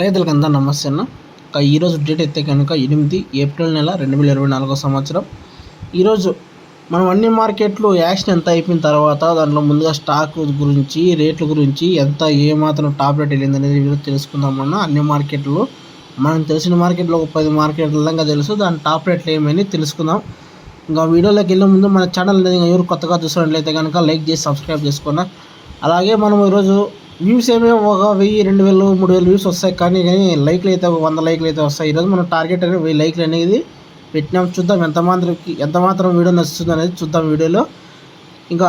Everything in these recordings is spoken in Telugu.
రైతులకు అంతా నమస్తే అన్న. ఈరోజు డేట్ అయితే కనుక ఎనిమిది ఏప్రిల్ నెల రెండు వేల ఇరవై నాలుగో సంవత్సరం. ఈరోజు మనం అన్ని మార్కెట్లు యాక్షన్ ఎంత అయిపోయిన తర్వాత దాంట్లో ముందుగా స్టాక్ గురించి రేట్ల గురించి ఎంత ఏమాత్రం టాబ్లెట్ టాప్ రేట్ వెళ్ళింది అనేది వీడియో తెలుసుకుందామన్నా అన్ని. మార్కెట్లు మనం తెలిసిన మార్కెట్లో ఒక పది మార్కెట్ల దాకా తెలుసు దాని టాప్ రేట్లు ఏమని తెలుసుకుందాం. ఇంకా వీడియోలోకి వెళ్ళే ముందు మన ఛానల్ ఎవరు కొత్తగా చూసినట్లయితే కనుక లైక్ చేసి సబ్స్క్రైబ్ చేసుకున్నా అలాగే మనం ఈరోజు వ్యూస్ ఏమేమి ఒక వెయ్యి రెండు వేలు మూడు వేలు వ్యూస్ వస్తాయి. కానీ కానీ లైక్లు అయితే ఒక వంద లైక్లు అయితే వస్తాయి. ఈరోజు మనం టార్గెట్ అనేది వెయ్యి లైక్లు అనేది పెట్టినాం. చూద్దాం ఎంత మాత్రంకి ఎంత మాత్రం వీడియో నచ్చుతుంది అనేది చూద్దాం వీడియోలో. ఇంకా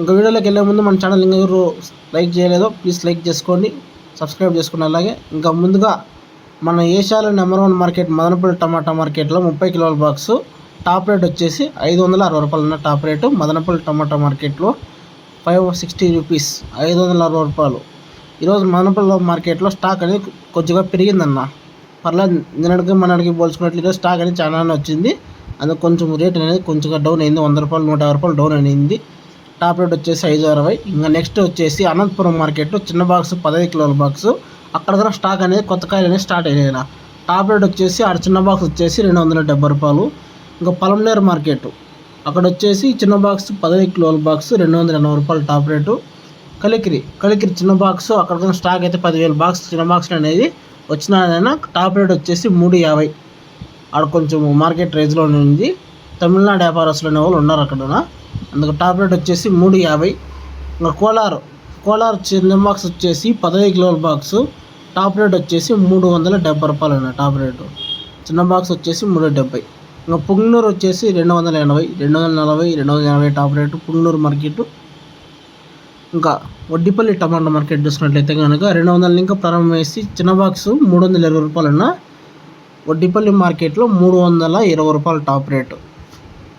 ఇంకా వీడియోలోకి వెళ్ళే ముందు మన ఛానల్ ఇంకా ఎవరు లైక్ చేయలేదో ప్లీజ్ లైక్ చేసుకోండి. సబ్స్క్రైబ్ చేసుకోండి అలాగే. ఇంకా ముందుగా మన ఏషియాలో number one market Madanapalle tomato మార్కెట్లో ముప్పై కిలోల బాక్స్. టాప్ రేట్ వచ్చేసి ఐదు వందల అరవై రూపాయలు ఉన్న టాప్ రేటు మదనపల్లి టమాటా మార్కెట్లో. ఫైవ్ సిక్స్టీ రూపీస్ ఐదు వందల అరవై రూపాయలు. ఈరోజు మనపల్లి మార్కెట్లో స్టాక్ అనేది కొద్దిగా పెరిగిందన్న. పర్లేదు నిన్నటికి మనడికి పోల్చుకున్నట్లు ఈరోజు స్టాక్ అనేది చాలానే వచ్చింది. అందుకు కొంచెం రేట్ అనేది కొంచెం డౌన్ అయింది. వంద రూపాయలు నూట యాభై రూపాయలు డౌన్ అయింది. టాప్ రేట్ వచ్చేసి ఐదు అరవై. ఇంకా నెక్స్ట్ వచ్చేసి అనంతపురం మార్కెట్ చిన్న బాక్స్ పదహైదు కిలోల బాక్స్. అక్కడ కూడా స్టాక్ అనేది కొత్త కాయలు అనేది స్టార్ట్ అయినాయి టాప్ రేట్ వచ్చేసి ఆడ చిన్న బాక్స్ వచ్చేసి రెండు వందల డెబ్బై రూపాయలు. ఇంకా పలంనేరు మార్కెట్. అక్కడ వచ్చేసి చిన్న బాక్స్ పదహైదు కిలోల బాక్స్ రెండు వందల ఎనభై రూపాయలు టాప్ రేటు. కలికిరి కలికిరి చిన్న బాక్స్ అక్కడ స్టాక్ అయితే పదివేల బాక్స్ చిన్న బాక్స్ అనేది వచ్చిన టాప్ రేట్ వచ్చేసి మూడు యాభై. ఆడ కొంచెం మార్కెట్ రేంజ్లో ఉంది. తమిళనాడు వ్యాపారస్తులు అనే వాళ్ళు ఉన్నారు అక్కడ అందుకు టాప్ రేట్ వచ్చేసి మూడు యాభై. ఇంకా కోలార్ కోలార్ చిన్న బాక్స్ వచ్చేసి పదహైదు కిలోల బాక్స్ టాప్ రేట్ వచ్చేసి మూడు వందల డెబ్బై రూపాయలు ఉన్నాయి టాప్ రేటు. చిన్న బాక్స్ వచ్చేసి మూడు డెబ్బై. ఇంకా పుంగనూరు వచ్చేసి రెండు వందల ఎనభై రెండు వందల నలభై రెండు వందల ఎనభై టాప్ రేటు పుంగనూరు మార్కెట్. ఇంకా వడ్డిపల్లి టమాటా మార్కెట్ చూసినట్లయితే కనుక రెండు వందల ఇంకా ప్రారంభమేసి చిన్న బాక్స్ మూడు వందల ఇరవై రూపాయలు ఉన్న వడ్డిపల్లి మార్కెట్లో మూడు వందల ఇరవై రూపాయలు టాప్ రేటు.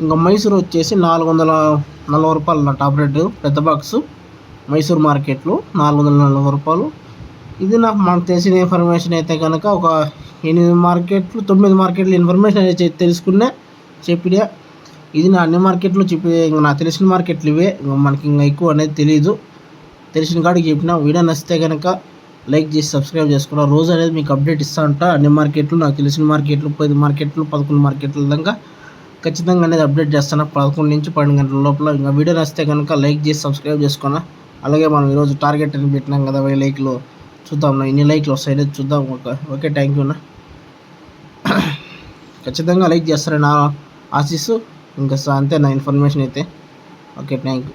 ఇంకా మైసూరు వచ్చేసి నాలుగు వందల నలభై రూపాయల టాప్ రేటు పెద్ద బాక్స్. మైసూర్ మార్కెట్లో నాలుగు వందల నలభై రూపాయలు. ఇది నాకు మనకు తెలిసిన ఇన్ఫర్మేషన్ అయితే కనుక ఒక ఎనిమిది మార్కెట్లు తొమ్మిది మార్కెట్లు ఇన్ఫర్మేషన్ అనేది తెలుసుకున్నా చెప్పినా. ఇది నా అన్ని మార్కెట్లు చెప్పి ఇంకా నాకు తెలిసిన మార్కెట్లు ఇవే. మనకి ఇంకా ఎక్కువ అనేది తెలియదు తెలిసిన కాడికి చెప్పిన వీడియో నచ్చితే కనుక లైక్ చేసి సబ్స్క్రైబ్ చేసుకున్నా. రోజు అనేది మీకు అప్డేట్ ఇస్తూ ఉంటా. అన్ని మార్కెట్లు నాకు తెలిసిన మార్కెట్లు పది మార్కెట్లు పదకొండు మార్కెట్ల దాకా ఖచ్చితంగా అనేది అప్డేట్ చేస్తాను. పదకొండు నుంచి పన్నెండు గంటల లోపల ఇంకా వీడియో నచ్చితే కనుక లైక్ చేసి సబ్స్క్రైబ్ చేసుకున్నా. అలాగే మనం ఈరోజు టార్గెట్ అని పెట్టినాం కదా వెయ్యి లైక్లో. చూద్దాం ఇన్ని లైక్లు వస్తాయి చూద్దాం. ఓకే ఓకే థ్యాంక్ అన్న. ఖచ్చితంగా లైక్ చేస్తారని ఆశిస్తూ ఇంకా అంతే నా ఇన్ఫర్మేషన్ అయితే. Okay thank you